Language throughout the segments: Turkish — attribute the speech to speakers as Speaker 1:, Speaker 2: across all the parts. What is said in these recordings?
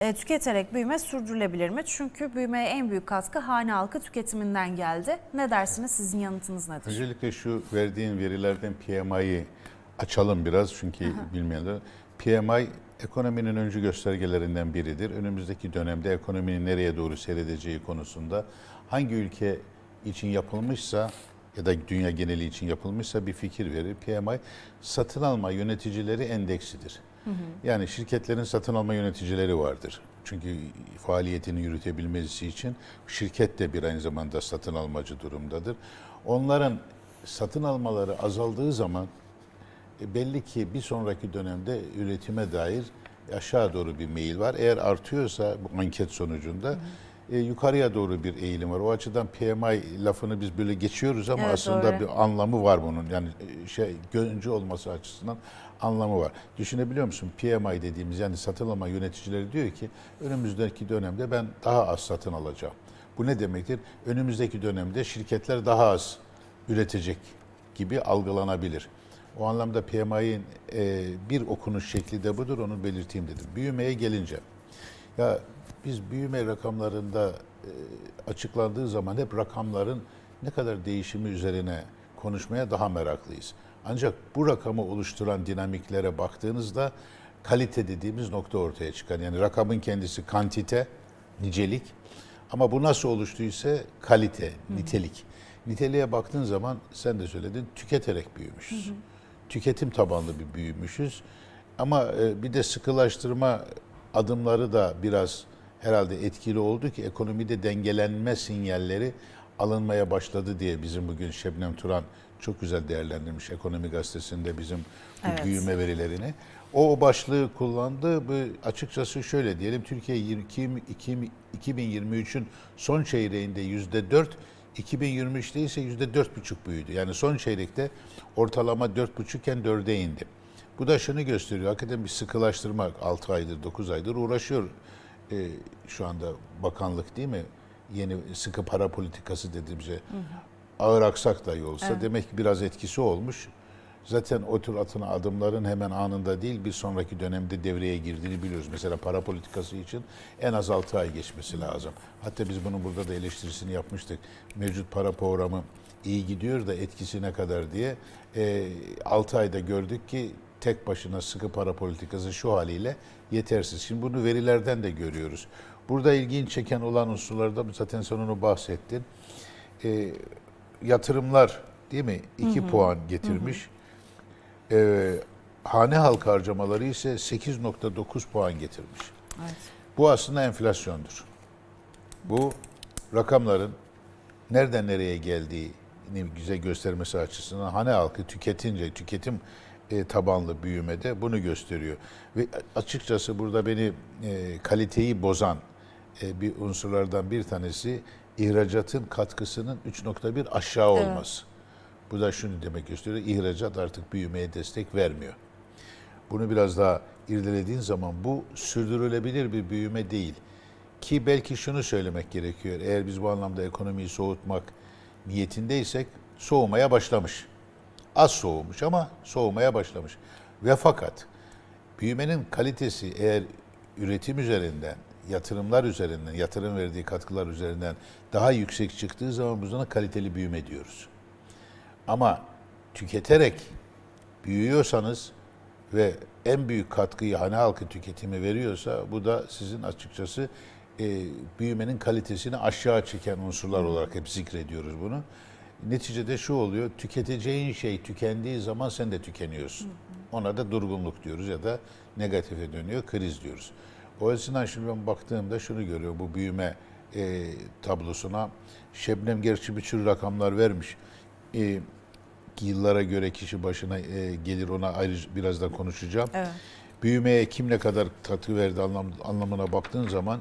Speaker 1: E, tüketerek büyüme sürdürülebilir mi? Çünkü büyümeye en büyük katkı hane halkı tüketiminden geldi. Ne dersiniz? Sizin yanıtınız nedir?
Speaker 2: Öncelikle şu verdiğin verilerden PMI'yi açalım biraz çünkü bilmeyenler. PMI ekonominin öncü göstergelerinden biridir. Önümüzdeki dönemde ekonominin nereye doğru seyredeceği konusunda hangi ülke için yapılmışsa ya da dünya geneli için yapılmışsa bir fikir verir. PMI satın alma yöneticileri endeksidir. Yani şirketlerin satın alma yöneticileri vardır. Çünkü faaliyetini yürütebilmesi için şirket de bir aynı zamanda satın almacı durumdadır. Onların satın almaları azaldığı zaman e, belli ki bir sonraki dönemde üretime dair aşağı doğru bir meyil var. Eğer artıyorsa bu anket sonucunda e, yukarıya doğru bir eğilim var. O açıdan PMI lafını biz böyle geçiyoruz ama
Speaker 1: Evet,
Speaker 2: aslında
Speaker 1: doğru.
Speaker 2: bir anlamı var bunun. Yani e, şey öncü olması açısından anlamı var. Düşünebiliyor musun? PMI dediğimiz yani satın alma yöneticileri diyor ki önümüzdeki dönemde ben daha az satın alacağım. Bu ne demektir? Önümüzdeki dönemde şirketler daha az üretecek gibi algılanabilir. O anlamda PMI'nin e, bir okunuş şekli de budur, onu belirteyim dedim. Büyümeye gelince, ya biz büyüme rakamlarında e, açıklandığı zaman hep rakamların ne kadar değişimi üzerine konuşmaya daha meraklıyız. Ancak bu rakamı oluşturan dinamiklere baktığınızda kalite dediğimiz nokta ortaya çıkar. Yani rakamın kendisi kantite, nicelik ama bu nasıl oluştuysa kalite, nitelik. Niteliğe baktığın zaman sen de söyledin tüketerek büyümüşüz. Tüketim tabanlı bir büyümüşüz. Ama e, bir de sıkılaştırma adımları da biraz herhalde etkili oldu ki ekonomide dengelenme sinyalleri alınmaya başladı diye bizim bugün Şebnem Turan çok güzel değerlendirmiş ekonomi gazetesinde bizim bu
Speaker 1: Evet.
Speaker 2: büyüme verilerini. O, o başlığı kullandı. Bu açıkçası şöyle diyelim Türkiye 22 2023'ün son çeyreğinde yüzde 4, 2023'te ise yüzde dört buçuk büyüdü. Yani son çeyrekte ortalama dört buçukken 4'e indi. Bu da şunu gösteriyor. Hakikaten bir sıkılaştırma 6 aydır, 9 aydır uğraşıyor e, şu anda bakanlık değil mi? Yeni sıkı para politikası dediğimize ağır aksak dahi olsa demek ki biraz etkisi olmuş. Zaten o tür atına adımların hemen anında değil bir sonraki dönemde devreye girdiğini biliyoruz. Mesela para politikası için en az 6 ay geçmesi lazım. Hatta biz bunun burada da eleştirisini yapmıştık. Mevcut para programı iyi gidiyor da etkisi ne kadar diye. E, 6 ayda gördük ki tek başına sıkı para politikası şu haliyle yetersiz. Şimdi bunu verilerden de görüyoruz. Burada ilginç çeken olan unsurlarda zaten sen onu bahsettin. E, yatırımlar değil mi? 2 puan getirmiş. E, hane halkı harcamaları ise 8.9 puan getirmiş.
Speaker 1: Evet.
Speaker 2: Bu aslında enflasyondur. Bu rakamların nereden nereye geldiğini bize göstermesi açısından hane halkı tüketince, tüketim e, tabanlı büyümede bunu gösteriyor. Ve açıkçası burada beni e, kaliteyi bozan e, bir unsurlardan bir tanesi ihracatın katkısının 3.1 aşağı olması. Bu da şunu demek gösteriyor, ihracat artık büyümeye destek vermiyor. Bunu biraz daha irdelediğin zaman bu sürdürülebilir bir büyüme değil. Ki belki şunu söylemek gerekiyor. Eğer biz bu anlamda ekonomiyi soğutmak niyetindeysek soğumaya başlamış. Az soğumuş ama soğumaya başlamış. Ve fakat büyümenin kalitesi eğer üretim üzerinden, yatırımlar üzerinden, yatırım verdiği katkılar üzerinden daha yüksek çıktığı zaman biz ona kaliteli büyüme diyoruz. Ama tüketerek büyüyorsanız ve en büyük katkıyı hane halkı tüketimi veriyorsa bu da sizin açıkçası e, büyümenin kalitesini aşağı çeken unsurlar olarak hep zikrediyoruz bunu. Neticede şu oluyor, tüketeceğin şey tükendiği zaman sen de tükeniyorsun. Ona da durgunluk diyoruz ya da negatife dönüyor, kriz diyoruz. O açıdan şimdi ben baktığımda şunu görüyorum bu büyüme e, tablosuna. Şebnem gerçi bir sürü rakamlar vermiş. E, yıllara göre kişi başına e, gelir ona ayrı biraz da konuşacağım.
Speaker 1: Evet.
Speaker 2: Büyümeye kim ne kadar katkı verdi anlam, anlamına baktığın zaman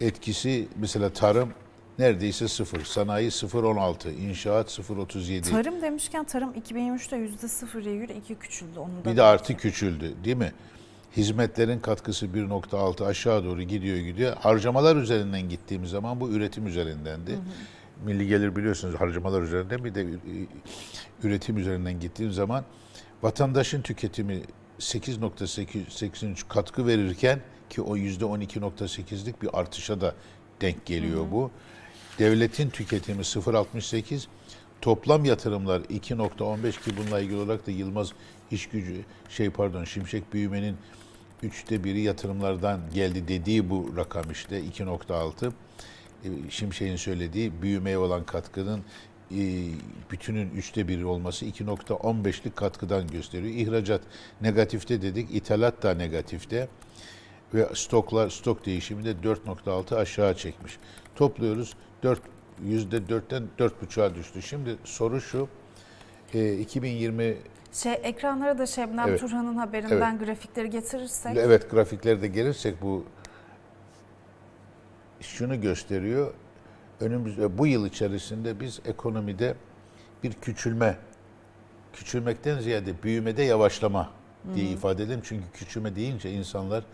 Speaker 2: etkisi mesela tarım neredeyse sıfır, sanayi 0.16, inşaat 0.37.
Speaker 1: Tarım demişken tarım 2023'te %0,2 küçüldü. Onu da
Speaker 2: Bir de artı küçüldü değil mi? Hizmetlerin katkısı 1.6 aşağı doğru gidiyor gidiyor. Harcamalar üzerinden gittiğimiz zaman bu üretim üzerindendi. Milli gelir biliyorsunuz harcamalar üzerinden bir de ü- üretim üzerinden gittiğim zaman vatandaşın tüketimi 8.83 katkı verirken ki o %12.8'lik bir artışa da denk geliyor bu. Devletin tüketimi 0.68, toplam yatırımlar 2.15 ki bununla ilgili olarak da Yılmaz iş gücü şey pardon Şimşek büyümenin üçte biri yatırımlardan geldi dediği bu rakam işte 2.6. E, Şimşek'in söylediği büyümeye olan katkının e, bütünün üçte biri olması 2.15'lik katkıdan gösteriyor. İhracat negatifte dedik, ithalat da negatifte ve stoklar stok değişimi de 4.6 aşağı çekmiş. Topluyoruz 4 %4'ten 4.5'a düştü. Şimdi soru şu. e, 2020
Speaker 1: Şey ekranlara da Şebnem
Speaker 2: Evet.
Speaker 1: Turhan'ın haberinden grafikleri getirirsek.
Speaker 2: Evet grafiklerde gelirsek bu şunu gösteriyor. Önümüz bu yıl içerisinde biz ekonomide bir küçülme, küçülmekten ziyade büyümede yavaşlama diye ifade edelim. Çünkü küçülme deyince insanlar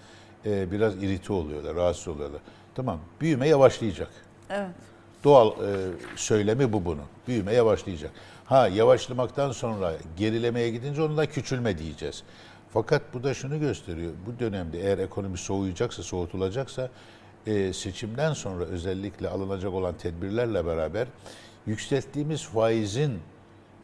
Speaker 2: e, biraz irite oluyorlar, rahatsız oluyorlar. Tamam, büyüme yavaşlayacak.
Speaker 1: Evet.
Speaker 2: Doğal e, söylemi bu bunun. Büyüme yavaşlayacak. Ha yavaşlamaktan sonra gerilemeye gidince onu da küçülme diyeceğiz. Fakat bu da şunu gösteriyor. Bu dönemde eğer ekonomi soğuyacaksa, soğutulacaksa e, seçimden sonra özellikle alınacak olan tedbirlerle beraber yükselttiğimiz faizin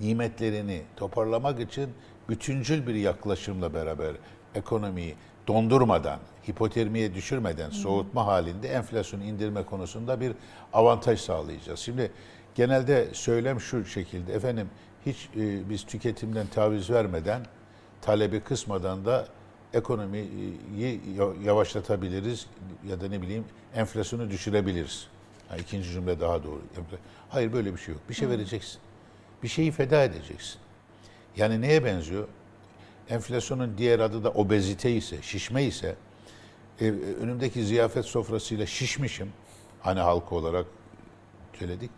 Speaker 2: nimetlerini toparlamak için bütüncül bir yaklaşımla beraber ekonomiyi dondurmadan, hipotermiye düşürmeden, soğutma halinde enflasyonu indirme konusunda bir avantaj sağlayacağız. Şimdi genelde söylem şu şekilde, efendim hiç e, biz tüketimden taviz vermeden, talebi kısmadan da ekonomiyi ya- yavaşlatabiliriz ya da ne bileyim enflasyonu düşürebiliriz. Ha, ikinci cümle daha doğru. Hayır böyle bir şey yok. Bir şey vereceksin. Bir şeyi feda edeceksin. Yani neye benziyor? Enflasyonun diğer adı da obezite ise, şişme ise e, önümdeki ziyafet sofrasıyla şişmişim. Hani halkı olarak söyledik.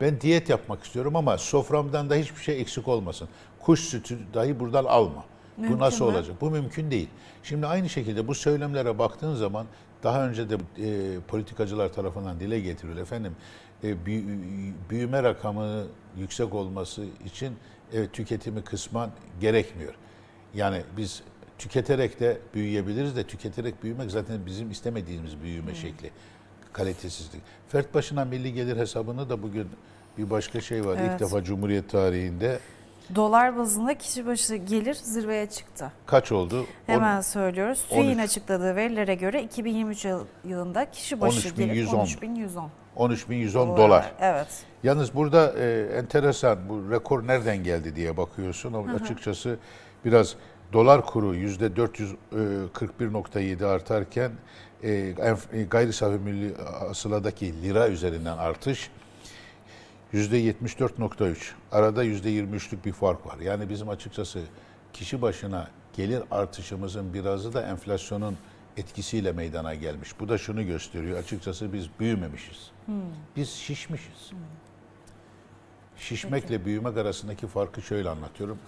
Speaker 2: Ben diyet yapmak istiyorum ama soframdan da hiçbir şey eksik olmasın. Kuş sütü dahi buradan alma.
Speaker 1: Mümkün
Speaker 2: bu nasıl
Speaker 1: mü?
Speaker 2: olacak? Bu mümkün değil. Şimdi aynı şekilde bu söylemlere baktığın zaman daha önce de e, politikacılar tarafından dile getiriliyor. Efendim e, büyü- büyüme rakamı yüksek olması için evet, tüketimi kısman gerekmiyor. Yani biz tüketerek de büyüyebiliriz de tüketerek büyümek zaten bizim istemediğimiz büyüme şekli. Kalitesizlik. Fert başına milli gelir hesabını da bugün bir başka şey var. İlk
Speaker 1: Evet.
Speaker 2: defa Cumhuriyet tarihinde
Speaker 1: Dolar bazında kişi başı gelir zirveye çıktı.
Speaker 2: kaç oldu?
Speaker 1: Hemen söylüyoruz.
Speaker 2: 13.
Speaker 1: TÜİ'nin açıkladığı verilere göre 2023 yıl- yılında kişi başı gelir
Speaker 2: 13.110.
Speaker 1: 13.110
Speaker 2: 13.110 dolar.
Speaker 1: Evet.
Speaker 2: Yalnız burada e, enteresan bu rekor nereden geldi diye bakıyorsun. Ama açıkçası biraz dolar kuru yüzde 441.7 artarken e, e, gayri safi milli hasıladaki lira üzerinden artış 74.3. Arada yüzde 23'lük bir fark var. Yani bizim açıkçası kişi başına gelir artışımızın birazı da enflasyonun etkisiyle meydana gelmiş. Bu da şunu gösteriyor. Açıkçası biz büyümemişiz. Biz şişmişiz. Şişmekle büyümek arasındaki farkı şöyle anlatıyorum.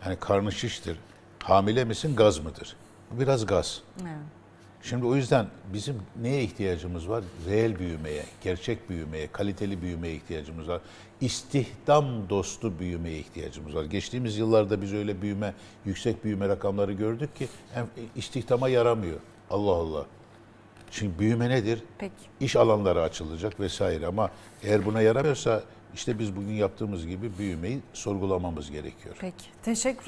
Speaker 2: Hani karnı şiştir. Hamile misin, gaz mıdır? Bu biraz gaz.
Speaker 1: evet.
Speaker 2: Şimdi o yüzden bizim neye ihtiyacımız var? Reel büyümeye, gerçek büyümeye, kaliteli büyümeye ihtiyacımız var. İstihdam dostu büyümeye ihtiyacımız var. Geçtiğimiz yıllarda biz öyle büyüme, yüksek büyüme rakamları gördük ki istihdama yaramıyor. Allah Allah. Şimdi büyüme nedir?
Speaker 1: Peki.
Speaker 2: İş alanları açılacak vesaire ama eğer buna yaramıyorsa işte biz bugün yaptığımız gibi büyümeyi sorgulamamız gerekiyor.
Speaker 1: Peki. Teşekkür